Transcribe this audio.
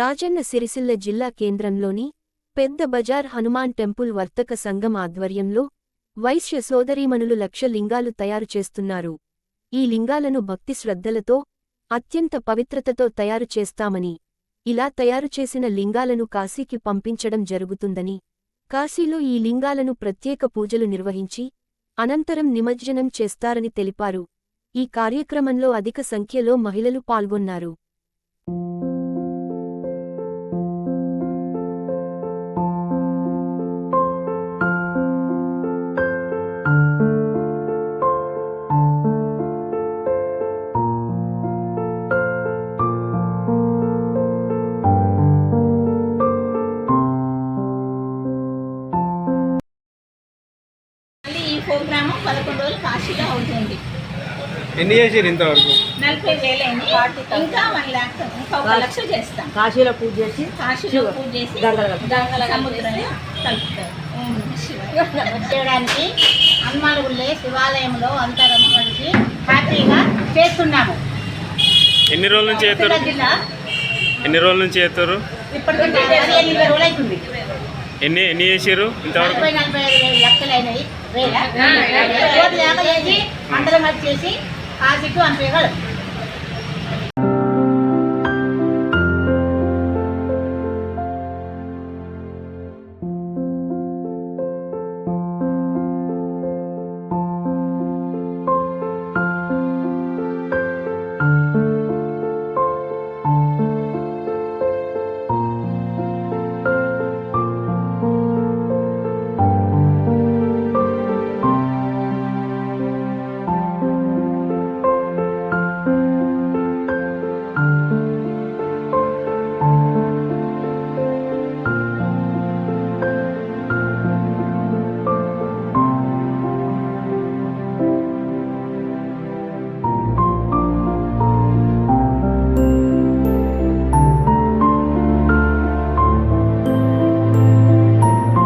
రాజన్న సిరిసిల్ల జిల్లా కేంద్రంలోని పెద్ద బజార్ హనుమాన్ టెంపుల్ వర్తక సంఘం ఆధ్వర్యంలో వైశ్య సోదరీమణులు లక్ష లింగాలు తయారు చేస్తున్నారు. ఈ లింగాలను భక్తి శ్రద్ధలతో అత్యంత పవిత్రతతో తయారు చేస్తామని ఇలా తయారు చేసిన లింగాలను కాశీకి పంపించడం జరుగుతుందని కాశీలో ఈ లింగాలను ప్రత్యేక పూజలు నిర్వహించి అనంతరం నిమజ్జనం చేస్తారని తెలిపారు. ఈ కార్యక్రమంలో అధిక సంఖ్యలో మహిళలు పాల్గొన్నారు. ప్రోగ్రాము పదకొండు రోజులు కాశీలో అవుతుంది ఎన్ని చేసారు ఇంతవరకు? నలభై వేలైంది ఇంకా వన్ ల్యాక్ ఇంకా ఒక లక్ష చేస్తాం. కాశీలో పూజ చేసి కాశీలో పూజ చేసి గంగలో సముద్రంలో కలుపుతారు. చేయడానికి హనుమానుగుళ్ళే శివాలయంలో అంతరం కలిసి హ్యాపీగా చేస్తున్నాము. ఎన్ని రోజుల నుంచి చేస్తారు? ఎన్ని రోజుల నుంచి చేస్తారు? ఇప్పటికి పదిహేను ఇరవై రోజులు అవుతుంది. ఎన్ని ఎన్ని చేసారు ఇంతవరకు? నలభై ఐదు వేలు లక్షలు